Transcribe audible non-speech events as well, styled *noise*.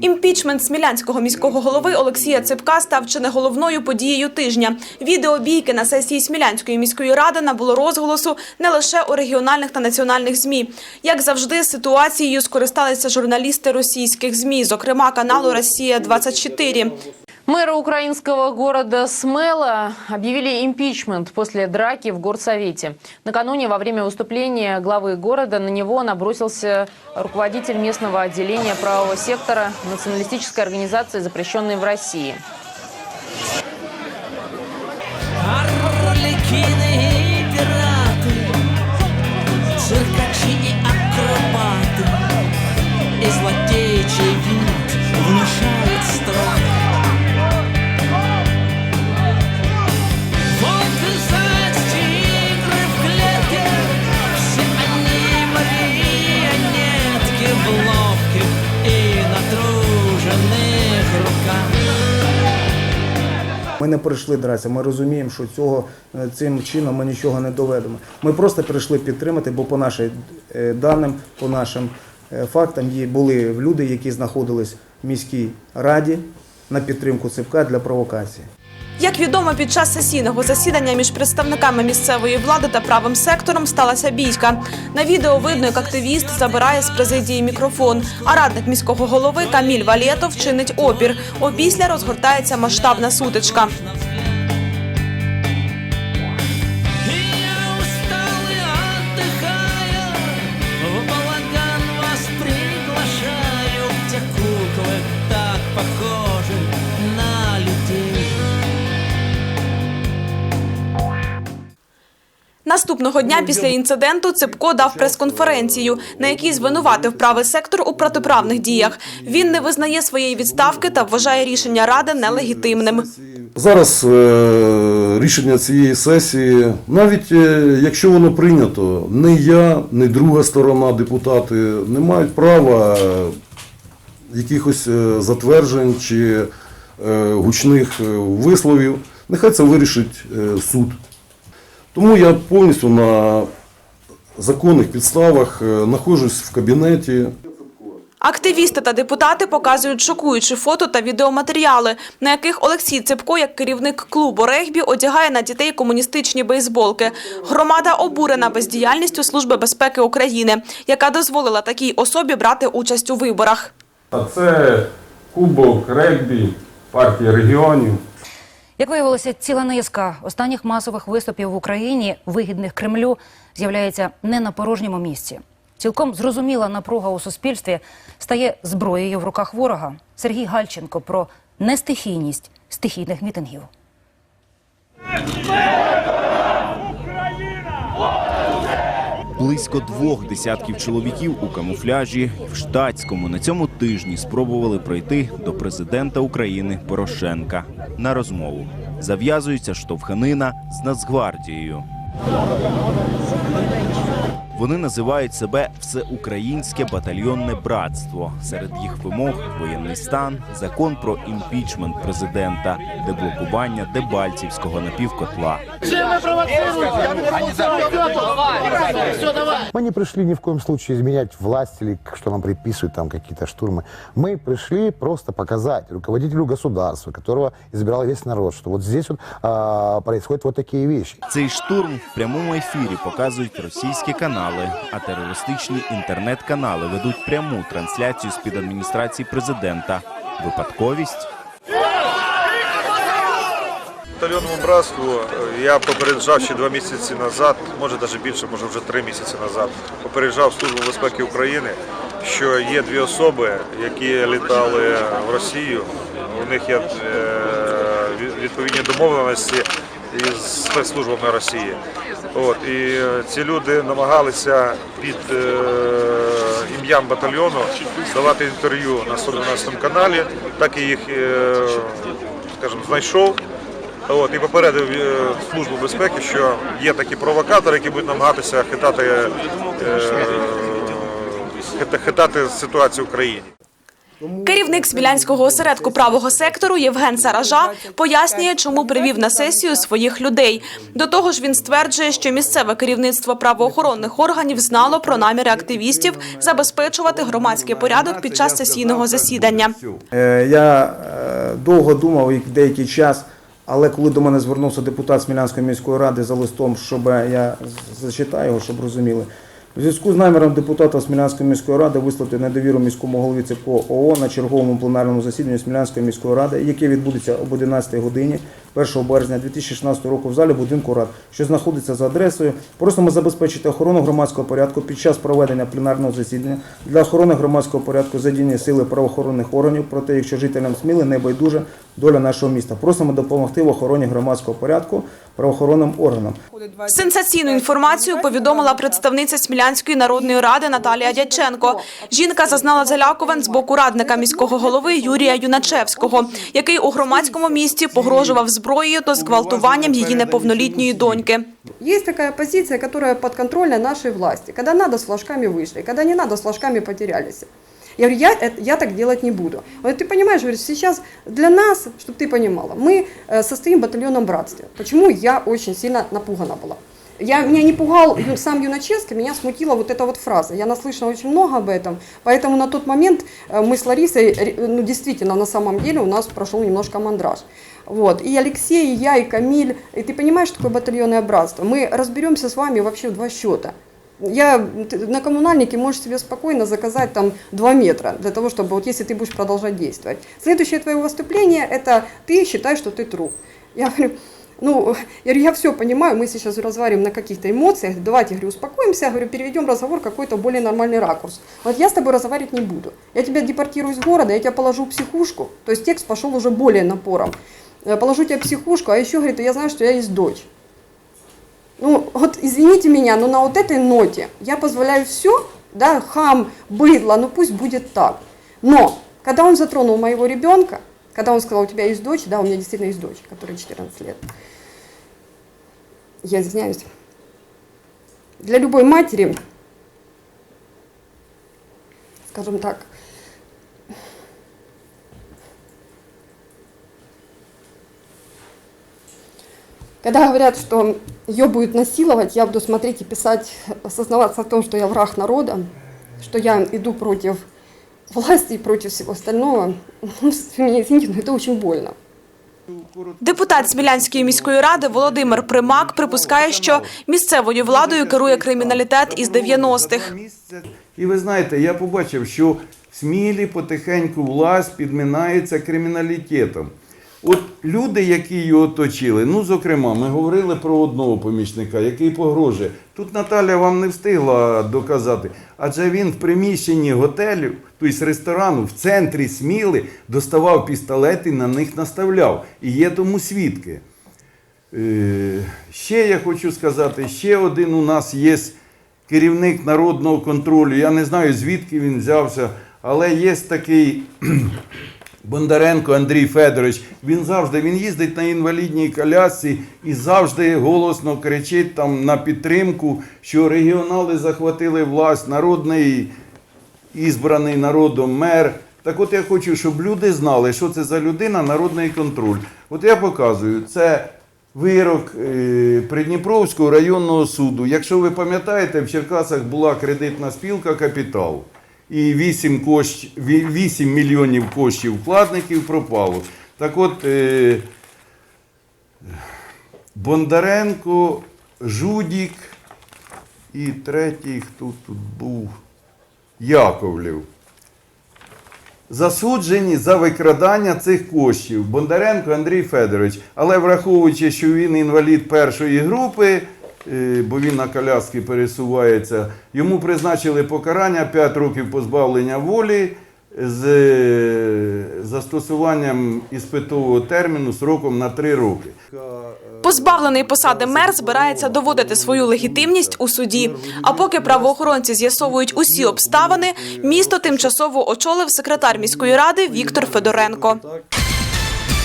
Імпічмент смілянського міського голови Олексія Ципка став чи не головною подією тижня. Відео бійки на сесії Смілянської міської ради набуло розголосу не лише у регіональних та національних змі. Як завжди, ситуацією скористалися журналісти російських змі, зокрема каналу Росія 24 Мэра украинского города Смела объявили импичмент после драки в горсовете. Накануне во время выступления главы города на него набросился руководитель местного отделения правого сектора националистической организации, запрещенной в России. Арлекіни і пірати, циркачі і акробати, Не прийшли дратися. Ми розуміємо, що цього е, цим чином ми нічого не доведемо. Ми просто прийшли підтримати, бо по нашим е, даним, по нашим е, фактам, є були люди, які знаходились в міській раді на підтримку ципка для провокації. Як відомо, під час сесійного засідання між представниками місцевої влади та правим сектором сталася бійка. На відео видно, як активіст забирає з президії мікрофон, а радник міського голови Каміль Валєтов чинить опір. Опісля розгортається масштабна сутичка. Наступного дня після інциденту Ципко дав прес-конференцію, на якій звинуватив правий сектор у протиправних діях. Він не визнає своєї відставки та вважає рішення ради нелегітимним. Зараз е, рішення цієї сесії, навіть е, якщо воно прийнято, не я, не друга сторона, депутати не мають права е, якихось е, затверджень чи е, гучних е, висловів. Нехай це вирішить е, суд. Тому я повністю на законних підставах е, знаходжусь в кабінеті. Активісти та депутати показують шокуючі фото та відеоматеріали, на яких Олексій Ципко, як керівник клубу регбі, одягає на дітей комуністичні бейсболки. Громада обурена бездіяльністю Служби безпеки України, яка дозволила такій особі брати участь у виборах. А це кубок регбі партії регіонів. Як виявилося, ціла низка останніх масових виступів в Україні, вигідних Кремлю, з'являється не на порожньому місці. Цілком зрозуміла напруга у суспільстві стає зброєю в руках ворога. Сергій Гальченко про нестихійність стихійних мітингів. Близько двох десятків чоловіків у камуфляжі в штатському на цьому тижні спробували пройти до президента України Порошенка на розмову. Зав'язується штовханина з Нацгвардією. Вони називають себе Всеукраїнське батальйонне братство. Серед їх вимог воєнний стан, закон про імпічмент президента, деблокування Дебальцівського напівкотла. Мы не пришли ни в коем случае изменять власть или к- что нам приписывают там какие-то штурмы. Мы пришли просто показать руководителю государства, которого избирал весь народ, что вот здесь вот а, происходят вот такие вещи. Цей штурм в прямому ефірі показують російські канали, а терористичні інтернет-канали ведуть пряму трансляцію з під адміністрації президента. Випадковість Батальйонному братству е, я попереджав ще два місяці назад, може навіть більше, може вже три місяці назад. Попереджав Службу безпеки України, що є дві особи, які літали в Росію. У них є е, відповідні домовленості із спецслужбами Росії. От і е, ці люди намагалися під е, ім'ям батальйону давати інтерв'ю на 112 каналі, так і їх, е, скажімо, знайшов. От, і попередив е, Службу безпеки, що є такі провокатори, які будуть намагатися хитати, е, хитати ситуацію в країні. Керівник Смілянського осередку правого сектору Євген Саража пояснює, чому привів на сесію своїх людей. До того ж, він стверджує, що місцеве керівництво правоохоронних органів знало про наміри активістів забезпечувати громадський порядок під час сесійного засідання. Е, Я е, довго думав і деякий час, але коли до мене звернувся депутат Смілянської міської ради за листом, щоб я зачитаю його, щоб розуміли. У зв'язку з наміром депутата Смілянської міської ради висловити недовіру міському голові ЦКО ООО на черговому пленарному засіданні Смілянської міської ради, яке відбудеться об 11 годині 1 березня 2016 року в залі будинку рад, що знаходиться за адресою. Просимо забезпечити охорону громадського порядку під час проведення пленарного засідання для охорони громадського порядку задіяні сили правоохоронних органів. Проте, якщо жителям Сміли не байдуже доля нашого міста, просимо допомогти в охороні громадського порядку правоохоронним органам. Сенсаційну інформацію повідомила представниця Смілянської народної ради Наталія Дяченко. Жінка зазнала залякувань з боку радника міського голови Юрія Юначевського, який у громадському місті погрожував зброєю та зґвалтуванням її неповнолітньої доньки. Есть такая позиция, которая подконтрольна нашей власти. Когда надо, с флажками вышли, когда не надо, с флажками потерялись. Я говорю, я, это- я так делать не буду. Вот ты понимаешь, говорю, сейчас для нас, чтобы ты понимала, мы э, состоим в батальонном братстве. Почему я очень сильно напугана была? Я, меня не пугал сам Юначевский, меня смутила вот эта вот фраза. Я наслышана очень много об этом, поэтому на тот момент э, мы с Ларисой, ну действительно, на самом деле у нас прошел немножко мандраж. Вот. И Алексей, и я, и Камиль, и ты понимаешь, что такое батальонное братство? Мы разберемся с вами вообще в два счета. Я на коммунальнике можешь себе спокойно заказать там 2 метра для того, чтобы вот если ты будешь продолжать действовать. Следующее твое выступление это ты считаешь, что ты труп. Я говорю, ну, *laughs* я, говорю, я все понимаю, мы сейчас разварим на каких-то эмоциях, давайте, говорю, успокоимся, говорю, переведем разговор в какой-то более нормальный ракурс. Вот я с тобой разговаривать не буду. Я тебя депортирую из города, я тебя положу в психушку, то есть текст пошел уже более напором. Э, Положу тебя в психушку, а еще, говорит, я знаю, что я есть дочь. Ну, вот извините меня, но на вот этой ноте я позволяю все, да, хам, быдло, ну пусть будет так. Но, когда он затронул моего ребенка, когда он сказал, у тебя есть дочь, да, у меня действительно есть дочь, которой 14 лет. Я извиняюсь. Для любой матери, скажем так, Когда говорят, что ее будет насиловать, я буду смотреть и писать, осознаваться в том, что я враг народа, что я иду против власти и против всего остального. *laughs* Меня извините, но это очень больно. Депутат Смілянської міської ради Володимир Примак припускає, що місцевою владою керує криміналітет із 90-х. І ви знаєте, я побачив, що в Смілі потихеньку власть підминається криміналітетом. От люди, які його оточили, ну, зокрема, ми говорили про одного помічника, який погрожує. Тут Наталя вам не встигла доказати, адже він в приміщенні готелю, тобто ресторану, в центрі Сміли доставав пістолети і на них наставляв. І є тому свідки. Е, Ще я хочу сказати, ще один у нас є керівник народного контролю. Я не знаю, звідки він взявся, але є такий Бондаренко Андрій Федорович. Він завжди він їздить на інвалідній колясці і завжди голосно кричить там на підтримку, що регіонали захватили власть, народний ізбраний народом мер. Так от я хочу, щоб люди знали, що це за людина, народний контроль. От я показую, це вирок е, Придніпровського районного суду. Якщо ви пам'ятаєте, в Черкасах була кредитна спілка Капітал. І 8, кош... ві- 8 мільйонів коштів вкладників пропало. Так от е, Бондаренко, Жудік і третій, хто тут був, Яковлів. Засуджені за викрадання цих коштів Бондаренко Андрій Федорович. Але враховуючи, що він інвалід першої групи, бо він на коляски пересувається, йому призначили покарання 5 років позбавлення волі з е, застосуванням іспитового терміну сроком на 3 роки. Позбавлений посади мер збирається доводити свою легітимність у суді. А поки правоохоронці з'ясовують усі обставини, місто тимчасово очолив секретар міської ради Віктор Федоренко.